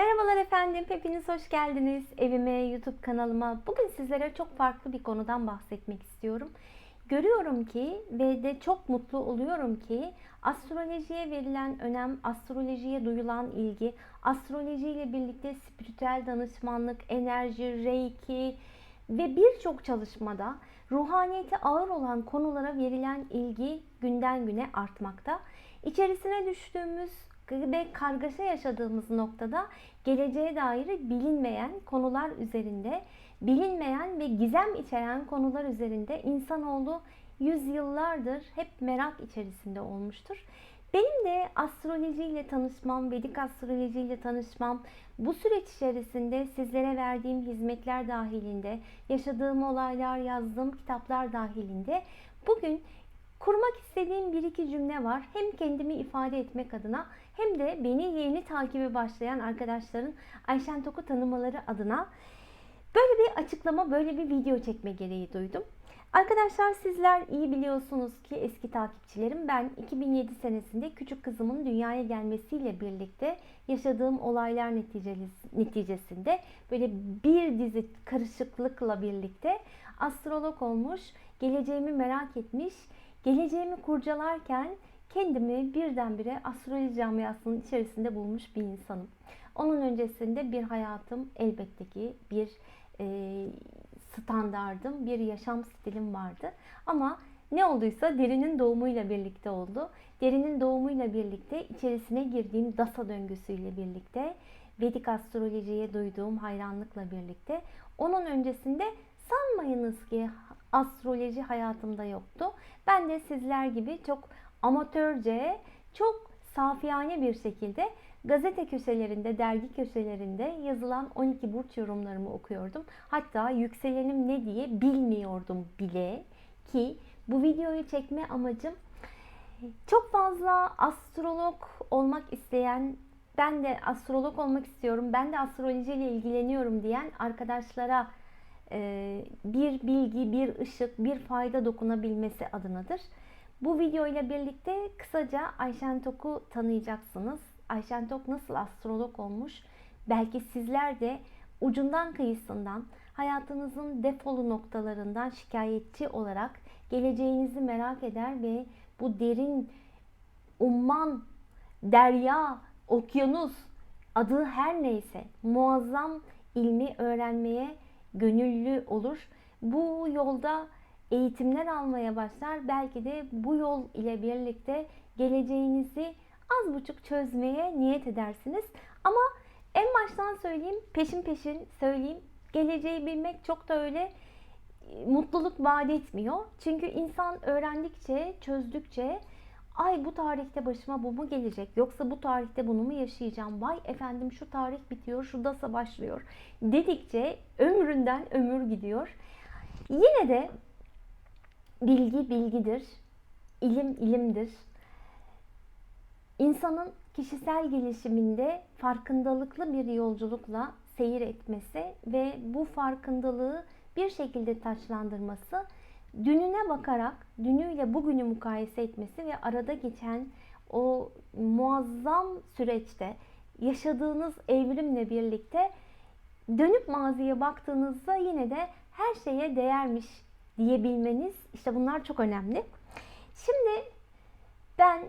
Merhabalar efendim, hepiniz hoş geldiniz evime, YouTube kanalıma. Bugün sizlere çok farklı bir konudan bahsetmek istiyorum. Görüyorum ki ve de çok mutlu oluyorum ki astrolojiye verilen önem, astrolojiye duyulan ilgi, astrolojiyle birlikte spiritüel danışmanlık, enerji, reiki ve birçok çalışmada ruhaniyeti ağır olan konulara verilen ilgi günden güne artmakta. İçerisine düştüğümüz ve kargaşa yaşadığımız noktada geleceğe dair bilinmeyen konular üzerinde, bilinmeyen ve gizem içeren konular üzerinde insanoğlu yüzyıllardır hep merak içerisinde olmuştur. Benim de astrolojiyle tanışmam, Vedik astrolojiyle tanışmam, bu süreç içerisinde sizlere verdiğim hizmetler dahilinde, yaşadığım olaylar, yazdığım kitaplar dahilinde bugün kurmak istediğim bir iki cümle var. Hem kendimi ifade etmek adına hem de beni yeni takibi başlayan arkadaşların Ayşen Tok'u tanımaları adına böyle bir açıklama, böyle bir video çekme gereği duydum. Arkadaşlar sizler iyi biliyorsunuz ki eski takipçilerim ben 2007 senesinde küçük kızımın dünyaya gelmesiyle birlikte yaşadığım olaylar neticesinde böyle bir dizi karışıklıkla birlikte astrolog olmuş, geleceğimi merak etmiş, geleceğimi kurcalarken kendimi birdenbire astroloji camiasının içerisinde bulmuş bir insanım. Onun öncesinde bir hayatım elbette ki bir e, standardım, bir yaşam stilim vardı. Ama ne olduysa derinin doğumuyla birlikte oldu. Derinin doğumuyla birlikte içerisine girdiğim dasa döngüsüyle birlikte Vedik astrolojiye duyduğum hayranlıkla birlikte onun öncesinde sanmayınız ki astroloji hayatımda yoktu. Ben de sizler gibi çok amatörce, çok safiyane bir şekilde gazete köşelerinde, dergi köşelerinde yazılan 12 burç yorumlarımı okuyordum. Hatta yükselenim ne diye bilmiyordum bile ki bu videoyu çekme amacım çok fazla astrolog olmak isteyen, ben de astrolog olmak istiyorum, ben de astrolojiyle ilgileniyorum diyen arkadaşlara bir bilgi, bir ışık, bir fayda dokunabilmesi adınadır. Bu video ile birlikte kısaca Ayşen Tok'u tanıyacaksınız. Ayşen Tok nasıl astrolog olmuş? Belki sizler de ucundan kıyısından hayatınızın defolu noktalarından şikayetçi olarak geleceğinizi merak eder ve bu derin umman, derya, okyanus adı her neyse muazzam ilmi öğrenmeye gönüllü olur. Bu yolda eğitimler almaya başlar. Belki de bu yol ile birlikte geleceğinizi az buçuk çözmeye niyet edersiniz. Ama en baştan söyleyeyim, peşin peşin söyleyeyim. Geleceği bilmek çok da öyle e, mutluluk vaat etmiyor. Çünkü insan öğrendikçe, çözdükçe ay bu tarihte başıma bu mu gelecek yoksa bu tarihte bunu mu yaşayacağım vay efendim şu tarih bitiyor şu dasa başlıyor dedikçe ömründen ömür gidiyor. Yine de bilgi bilgidir, ilim ilimdir. İnsanın kişisel gelişiminde farkındalıklı bir yolculukla seyir etmesi ve bu farkındalığı bir şekilde taçlandırması, dününe bakarak dünüyle bugünü mukayese etmesi ve arada geçen o muazzam süreçte yaşadığınız evrimle birlikte dönüp maziye baktığınızda yine de her şeye değermiş diyebilmeniz işte bunlar çok önemli. Şimdi ben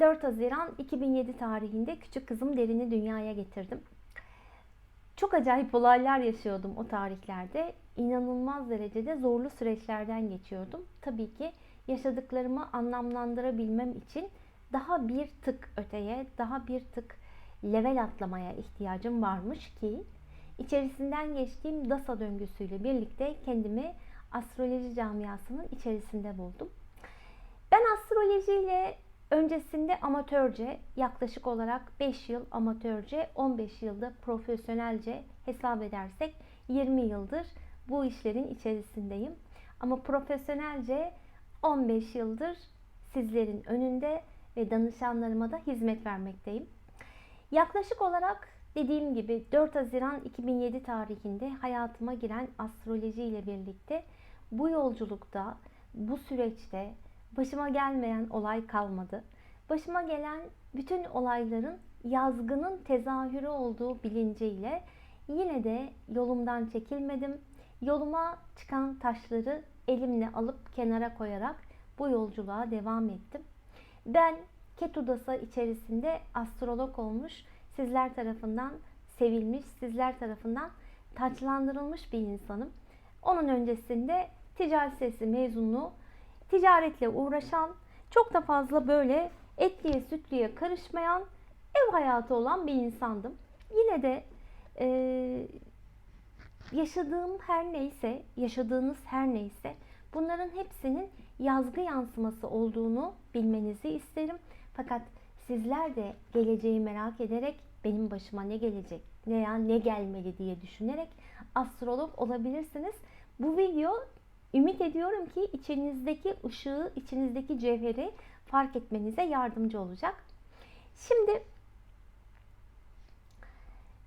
4 Haziran 2007 tarihinde küçük kızım Derin'i dünyaya getirdim. Çok acayip olaylar yaşıyordum o tarihlerde. İnanılmaz derecede zorlu süreçlerden geçiyordum. Tabii ki yaşadıklarımı anlamlandırabilmem için daha bir tık öteye, daha bir tık level atlamaya ihtiyacım varmış ki içerisinden geçtiğim DASA döngüsüyle birlikte kendimi astroloji camiasının içerisinde buldum. Ben astrolojiyle öncesinde amatörce yaklaşık olarak 5 yıl amatörce 15 yılda profesyonelce hesap edersek 20 yıldır bu işlerin içerisindeyim. Ama profesyonelce 15 yıldır sizlerin önünde ve danışanlarıma da hizmet vermekteyim. Yaklaşık olarak dediğim gibi 4 Haziran 2007 tarihinde hayatıma giren astroloji ile birlikte bu yolculukta, bu süreçte başıma gelmeyen olay kalmadı. Başıma gelen bütün olayların yazgının tezahürü olduğu bilinciyle yine de yolumdan çekilmedim. Yoluma çıkan taşları elimle alıp kenara koyarak bu yolculuğa devam ettim. Ben Ketudasa içerisinde astrolog olmuş, sizler tarafından sevilmiş, sizler tarafından taçlandırılmış bir insanım. Onun öncesinde ticaret sesi mezunu, ticaretle uğraşan, çok da fazla böyle etliye sütlüye karışmayan, ev hayatı olan bir insandım. Yine de e, yaşadığım her neyse, yaşadığınız her neyse bunların hepsinin yazgı yansıması olduğunu bilmenizi isterim. Fakat sizler de geleceği merak ederek benim başıma ne gelecek veya ne gelmeli diye düşünerek astrolog olabilirsiniz. Bu video ümit ediyorum ki içinizdeki ışığı, içinizdeki cevheri fark etmenize yardımcı olacak. Şimdi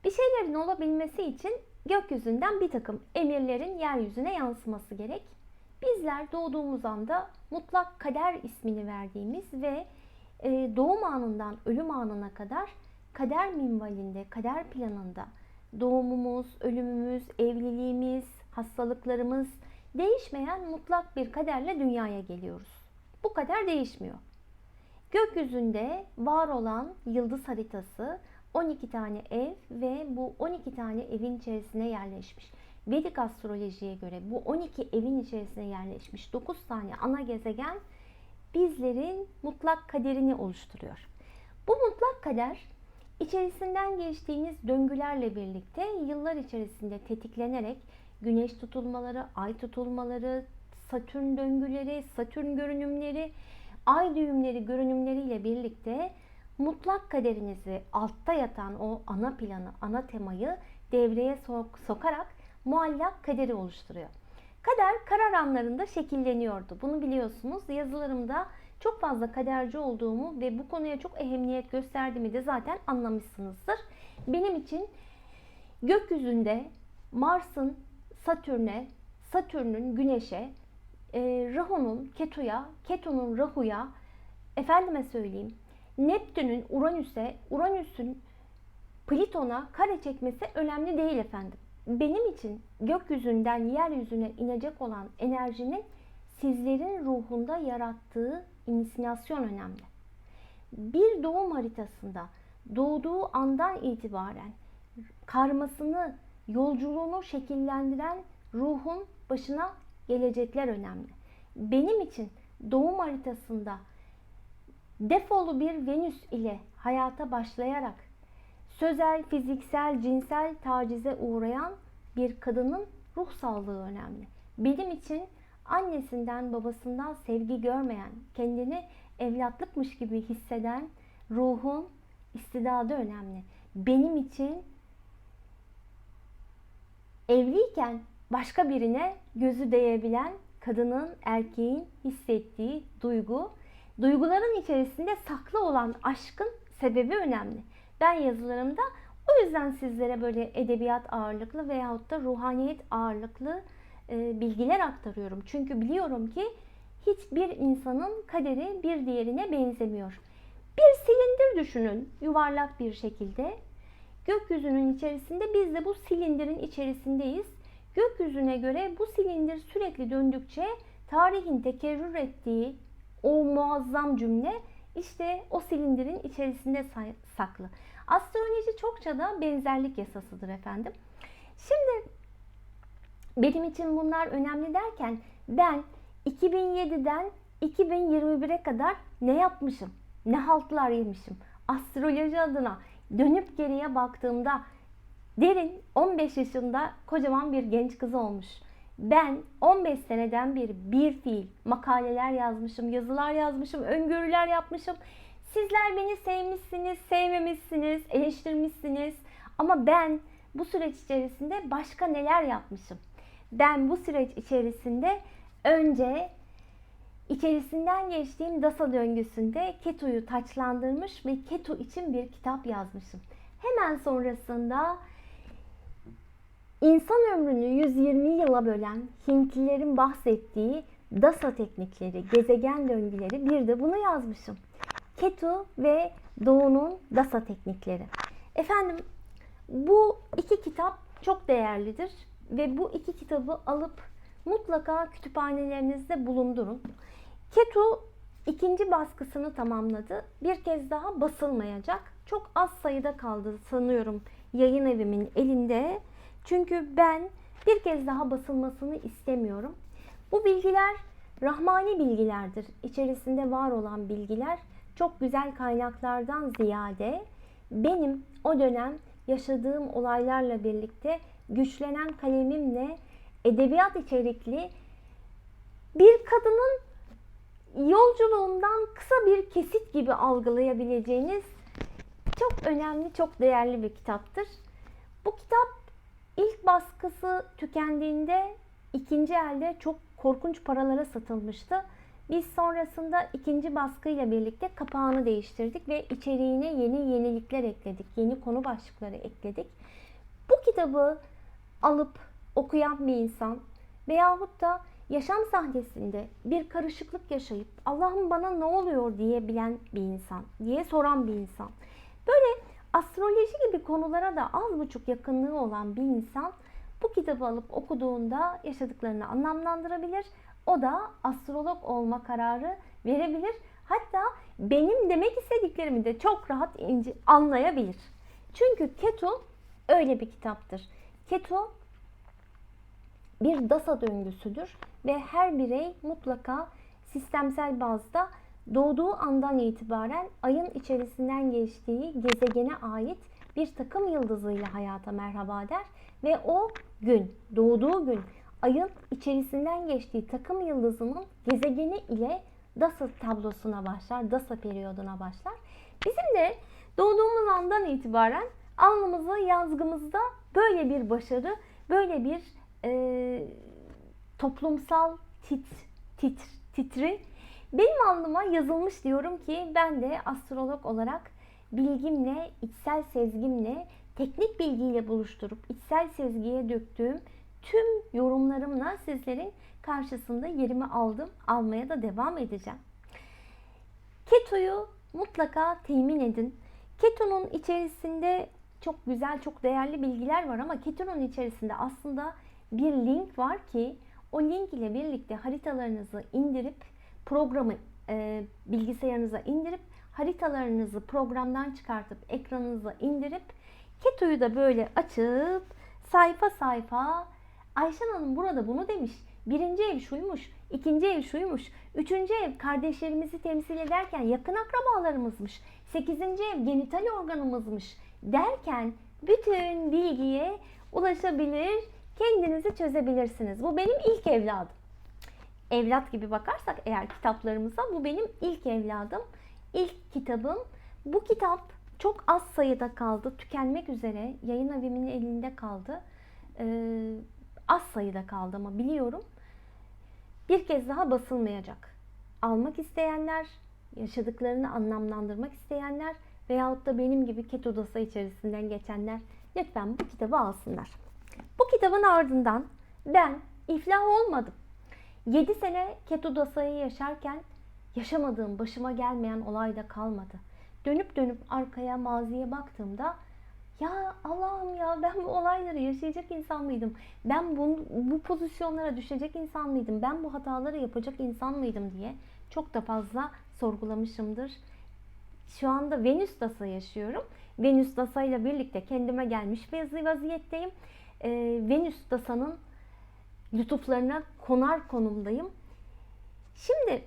bir şeylerin olabilmesi için gökyüzünden bir takım emirlerin yeryüzüne yansıması gerek. Bizler doğduğumuz anda mutlak kader ismini verdiğimiz ve doğum anından ölüm anına kadar kader minvalinde, kader planında doğumumuz, ölümümüz, evliliğimiz, hastalıklarımız değişmeyen mutlak bir kaderle dünyaya geliyoruz. Bu kader değişmiyor. Gökyüzünde var olan yıldız haritası 12 tane ev ve bu 12 tane evin içerisine yerleşmiş. Vedik astrolojiye göre bu 12 evin içerisine yerleşmiş 9 tane ana gezegen bizlerin mutlak kaderini oluşturuyor. Bu mutlak kader içerisinden geçtiğiniz döngülerle birlikte yıllar içerisinde tetiklenerek güneş tutulmaları, ay tutulmaları, satürn döngüleri, satürn görünümleri, ay düğümleri görünümleriyle birlikte mutlak kaderinizi altta yatan o ana planı, ana temayı devreye sok- sokarak muallak kaderi oluşturuyor. Kader karar anlarında şekilleniyordu. Bunu biliyorsunuz. Yazılarımda çok fazla kaderci olduğumu ve bu konuya çok ehemmiyet gösterdiğimi de zaten anlamışsınızdır. Benim için gökyüzünde Mars'ın Satürn'e, Satürn'ün Güneş'e, e, Rahu'nun Ketu'ya, Ketu'nun Rahu'ya, efendime söyleyeyim, Neptün'ün Uranüs'e, Uranüs'ün Plüton'a kare çekmesi önemli değil efendim. Benim için gökyüzünden yeryüzüne inecek olan enerjinin sizlerin ruhunda yarattığı insinasyon önemli. Bir doğum haritasında doğduğu andan itibaren karmasını, yolculuğunu şekillendiren ruhun başına gelecekler önemli. Benim için doğum haritasında defolu bir Venüs ile hayata başlayarak sözel, fiziksel, cinsel tacize uğrayan bir kadının ruh sağlığı önemli. Benim için annesinden, babasından sevgi görmeyen, kendini evlatlıkmış gibi hisseden ruhun istidadı önemli. Benim için evliyken başka birine gözü değebilen kadının, erkeğin hissettiği duygu, duyguların içerisinde saklı olan aşkın sebebi önemli. Ben yazılarımda o yüzden sizlere böyle edebiyat ağırlıklı veyahut da ruhaniyet ağırlıklı e, bilgiler aktarıyorum. Çünkü biliyorum ki hiçbir insanın kaderi bir diğerine benzemiyor. Bir silindir düşünün yuvarlak bir şekilde. Gökyüzünün içerisinde biz de bu silindirin içerisindeyiz. Gökyüzüne göre bu silindir sürekli döndükçe tarihin tekerrür ettiği o muazzam cümle işte o silindirin içerisinde saklı. Astroloji çokça da benzerlik yasasıdır efendim. Şimdi benim için bunlar önemli derken ben 2007'den 2021'e kadar ne yapmışım? Ne haltlar yemişim? Astroloji adına dönüp geriye baktığımda Derin 15 yaşında kocaman bir genç kız olmuş. Ben 15 seneden bir bir fiil makaleler yazmışım, yazılar yazmışım, öngörüler yapmışım. Sizler beni sevmişsiniz, sevmemişsiniz, eleştirmişsiniz. Ama ben bu süreç içerisinde başka neler yapmışım? Ben bu süreç içerisinde önce içerisinden geçtiğim dasa döngüsünde Ketu'yu taçlandırmış ve Ketu için bir kitap yazmışım. Hemen sonrasında insan ömrünü 120 yıla bölen Hintlilerin bahsettiği dasa teknikleri, gezegen döngüleri bir de bunu yazmışım. Ketu ve Doğu'nun Dasa teknikleri. Efendim bu iki kitap çok değerlidir ve bu iki kitabı alıp mutlaka kütüphanelerinizde bulundurun. Ketu ikinci baskısını tamamladı. Bir kez daha basılmayacak. Çok az sayıda kaldı sanıyorum yayın evimin elinde. Çünkü ben bir kez daha basılmasını istemiyorum. Bu bilgiler rahmani bilgilerdir. İçerisinde var olan bilgiler çok güzel kaynaklardan ziyade benim o dönem yaşadığım olaylarla birlikte güçlenen kalemimle edebiyat içerikli bir kadının yolculuğundan kısa bir kesit gibi algılayabileceğiniz çok önemli, çok değerli bir kitaptır. Bu kitap ilk baskısı tükendiğinde ikinci elde çok korkunç paralara satılmıştı. Biz sonrasında ikinci baskıyla birlikte kapağını değiştirdik ve içeriğine yeni yenilikler ekledik. Yeni konu başlıkları ekledik. Bu kitabı alıp okuyan bir insan veyahut da yaşam sahnesinde bir karışıklık yaşayıp Allah'ım bana ne oluyor diyebilen bir insan, diye soran bir insan. Böyle astroloji gibi konulara da az buçuk yakınlığı olan bir insan bu kitabı alıp okuduğunda yaşadıklarını anlamlandırabilir. O da astrolog olma kararı verebilir. Hatta benim demek istediklerimi de çok rahat ince anlayabilir. Çünkü Ketu öyle bir kitaptır. Ketu bir dasa döngüsüdür ve her birey mutlaka sistemsel bazda doğduğu andan itibaren ayın içerisinden geçtiği gezegene ait bir takım yıldızıyla hayata merhaba der ve o gün, doğduğu gün ayın içerisinden geçtiği takım yıldızının gezegeni ile Dasa tablosuna başlar, Dasa periyoduna başlar. Bizim de doğduğumuz andan itibaren alnımızı, yazgımızda böyle bir başarı, böyle bir e, toplumsal tit, tit, titri benim alnıma yazılmış diyorum ki ben de astrolog olarak bilgimle, içsel sezgimle, teknik bilgiyle buluşturup içsel sezgiye döktüğüm tüm yorumlarımla sizlerin karşısında yerimi aldım. Almaya da devam edeceğim. Keto'yu mutlaka temin edin. Keto'nun içerisinde çok güzel, çok değerli bilgiler var ama Keto'nun içerisinde aslında bir link var ki o link ile birlikte haritalarınızı indirip programı e, bilgisayarınıza indirip haritalarınızı programdan çıkartıp ekranınıza indirip Keto'yu da böyle açıp sayfa sayfa Ayşen Hanım burada bunu demiş. Birinci ev şuymuş, ikinci ev şuymuş, üçüncü ev kardeşlerimizi temsil ederken yakın akrabalarımızmış, sekizinci ev genital organımızmış derken bütün bilgiye ulaşabilir, kendinizi çözebilirsiniz. Bu benim ilk evladım. Evlat gibi bakarsak eğer kitaplarımıza bu benim ilk evladım, ilk kitabım. Bu kitap çok az sayıda kaldı, tükenmek üzere. Yayın evimin elinde kaldı. Ee, az sayıda kaldı ama biliyorum. Bir kez daha basılmayacak. Almak isteyenler, yaşadıklarını anlamlandırmak isteyenler veyahut da benim gibi ket odası içerisinden geçenler lütfen bu kitabı alsınlar. Bu kitabın ardından ben iflah olmadım. 7 sene ket odasıyı yaşarken yaşamadığım, başıma gelmeyen olay da kalmadı. Dönüp dönüp arkaya, maziye baktığımda ya Allah'ım ya ben bu olayları yaşayacak insan mıydım? Ben bu, bu pozisyonlara düşecek insan mıydım? Ben bu hataları yapacak insan mıydım diye çok da fazla sorgulamışımdır. Şu anda Venüs Dasa yaşıyorum. Venüs Dasa ile birlikte kendime gelmiş bir vaziyetteyim. Ee, Venüs Dasa'nın lütuflarına konar konumdayım. Şimdi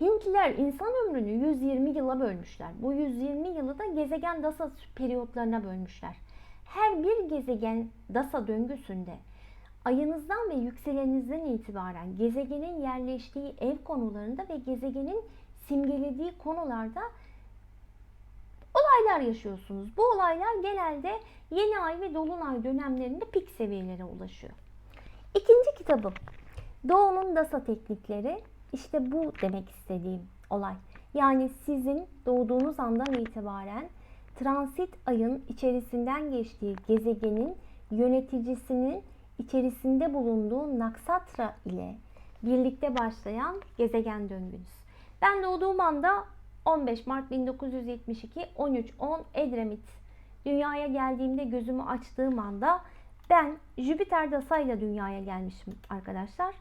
Hintliler insan ömrünü 120 yıla bölmüşler. Bu 120 yılı da gezegen dasa periyotlarına bölmüşler. Her bir gezegen dasa döngüsünde ayınızdan ve yükselenizden itibaren gezegenin yerleştiği ev konularında ve gezegenin simgelediği konularda olaylar yaşıyorsunuz. Bu olaylar genelde yeni ay ve dolunay dönemlerinde pik seviyelere ulaşıyor. İkinci kitabım Doğu'nun dasa teknikleri işte bu demek istediğim olay. Yani sizin doğduğunuz andan itibaren transit ayın içerisinden geçtiği gezegenin yöneticisinin içerisinde bulunduğu naksatra ile birlikte başlayan gezegen döngünüz. Ben doğduğum anda 15 Mart 1972 13.10 Edremit. Dünyaya geldiğimde gözümü açtığım anda ben Jüpiter dasayla dünyaya gelmişim arkadaşlar.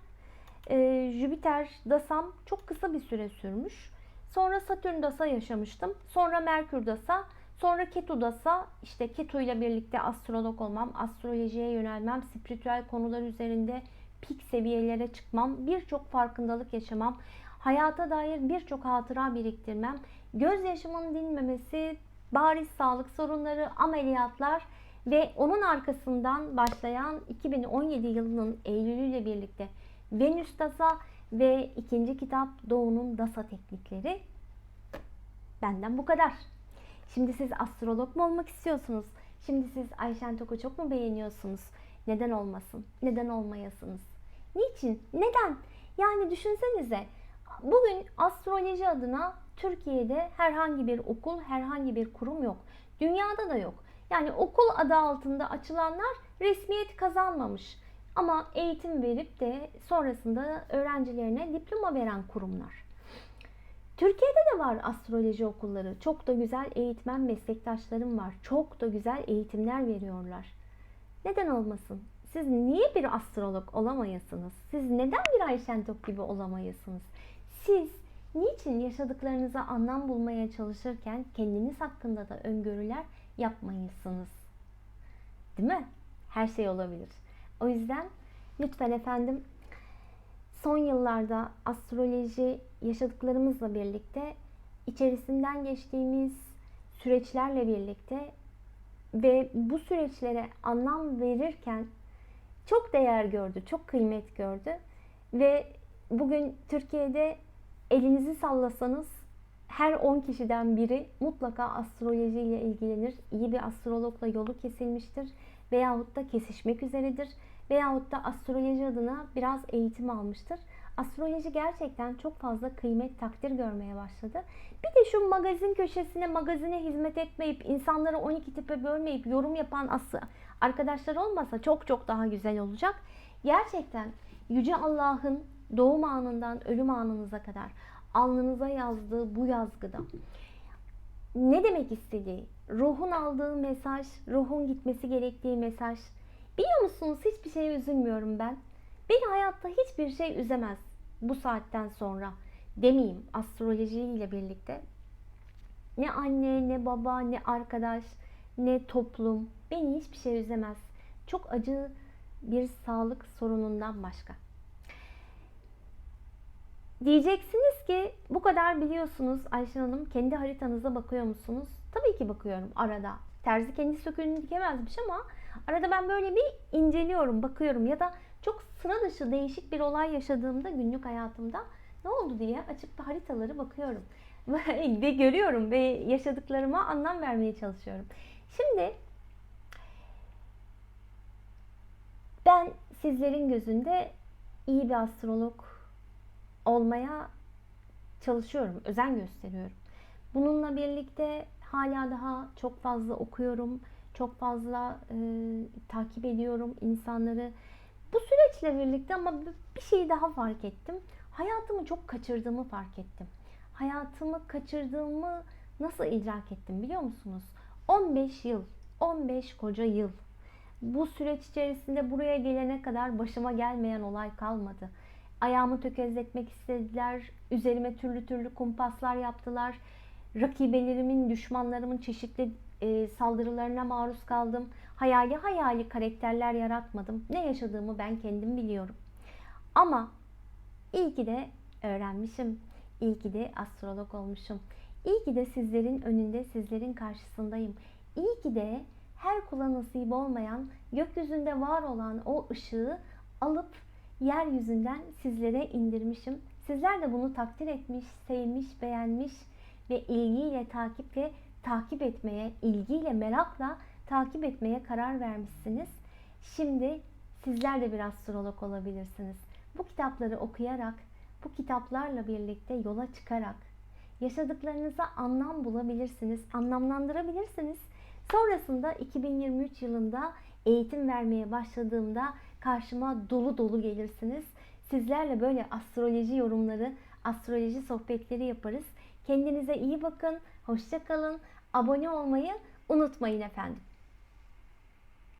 Ee, Jüpiter dasam çok kısa bir süre sürmüş. Sonra Satürn dasa yaşamıştım. Sonra Merkür dasa, sonra Ketu dasa. İşte Ketu ile birlikte astrolog olmam, astrolojiye yönelmem, spiritüel konular üzerinde pik seviyelere çıkmam, birçok farkındalık yaşamam, hayata dair birçok hatıra biriktirmem, gözyaşımın dinmemesi, bariz sağlık sorunları, ameliyatlar ve onun arkasından başlayan 2017 yılının Eylülü ile birlikte Venüs Dasa ve ikinci kitap Doğu'nun Dasa Teknikleri. Benden bu kadar. Şimdi siz astrolog mu olmak istiyorsunuz? Şimdi siz Ayşen Tok'u çok mu beğeniyorsunuz? Neden olmasın? Neden olmayasınız? Niçin? Neden? Yani düşünsenize. Bugün astroloji adına Türkiye'de herhangi bir okul, herhangi bir kurum yok. Dünyada da yok. Yani okul adı altında açılanlar resmiyet kazanmamış. Ama eğitim verip de sonrasında öğrencilerine diploma veren kurumlar. Türkiye'de de var astroloji okulları. Çok da güzel eğitmen meslektaşlarım var. Çok da güzel eğitimler veriyorlar. Neden olmasın? Siz niye bir astrolog olamayasınız? Siz neden bir Ayşen Tok gibi olamayasınız? Siz niçin yaşadıklarınıza anlam bulmaya çalışırken kendiniz hakkında da öngörüler yapmayasınız? Değil mi? Her şey olabilir. O yüzden lütfen efendim son yıllarda astroloji yaşadıklarımızla birlikte içerisinden geçtiğimiz süreçlerle birlikte ve bu süreçlere anlam verirken çok değer gördü, çok kıymet gördü ve bugün Türkiye'de elinizi sallasanız her 10 kişiden biri mutlaka astroloji ile ilgilenir. İyi bir astrologla yolu kesilmiştir veyahut da kesişmek üzeredir veyahut da astroloji adına biraz eğitim almıştır. Astroloji gerçekten çok fazla kıymet, takdir görmeye başladı. Bir de şu magazin köşesine, magazine hizmet etmeyip, insanları 12 tipe bölmeyip yorum yapan aslı arkadaşlar olmasa çok çok daha güzel olacak. Gerçekten Yüce Allah'ın doğum anından ölüm anınıza kadar alnınıza yazdığı bu yazgıda ne demek istediği, ruhun aldığı mesaj, ruhun gitmesi gerektiği mesaj. Biliyor musunuz hiçbir şeye üzülmüyorum ben. Beni hayatta hiçbir şey üzemez bu saatten sonra. Demeyeyim astrolojiyle birlikte. Ne anne, ne baba, ne arkadaş, ne toplum beni hiçbir şey üzemez. Çok acı bir sağlık sorunundan başka. Diyeceksiniz ki bu kadar biliyorsunuz Ayşe Hanım kendi haritanıza bakıyor musunuz? Tabii ki bakıyorum arada. Terzi kendi söküğünü dikemezmiş ama arada ben böyle bir inceliyorum, bakıyorum ya da çok sıra dışı değişik bir olay yaşadığımda günlük hayatımda ne oldu diye açıp da haritaları bakıyorum. ve görüyorum ve yaşadıklarıma anlam vermeye çalışıyorum. Şimdi ben sizlerin gözünde iyi bir astrolog olmaya çalışıyorum, özen gösteriyorum. Bununla birlikte hala daha çok fazla okuyorum, çok fazla e, takip ediyorum insanları. Bu süreçle birlikte ama bir şeyi daha fark ettim. Hayatımı çok kaçırdığımı fark ettim. Hayatımı kaçırdığımı nasıl idrak ettim biliyor musunuz? 15 yıl, 15 koca yıl. Bu süreç içerisinde buraya gelene kadar başıma gelmeyen olay kalmadı. Ayağımı tökezletmek istediler. Üzerime türlü türlü kumpaslar yaptılar. Rakibelerimin, düşmanlarımın çeşitli e, saldırılarına maruz kaldım. Hayali hayali karakterler yaratmadım. Ne yaşadığımı ben kendim biliyorum. Ama iyi ki de öğrenmişim. İyi ki de astrolog olmuşum. İyi ki de sizlerin önünde, sizlerin karşısındayım. İyi ki de her kula nasip olmayan, gökyüzünde var olan o ışığı alıp yeryüzünden sizlere indirmişim. Sizler de bunu takdir etmiş, sevmiş, beğenmiş ve ilgiyle takiple takip etmeye, ilgiyle, merakla takip etmeye karar vermişsiniz. Şimdi sizler de bir astrolog olabilirsiniz. Bu kitapları okuyarak, bu kitaplarla birlikte yola çıkarak yaşadıklarınıza anlam bulabilirsiniz, anlamlandırabilirsiniz. Sonrasında 2023 yılında eğitim vermeye başladığımda karşıma dolu dolu gelirsiniz. Sizlerle böyle astroloji yorumları, astroloji sohbetleri yaparız. Kendinize iyi bakın, hoşça kalın. Abone olmayı unutmayın efendim.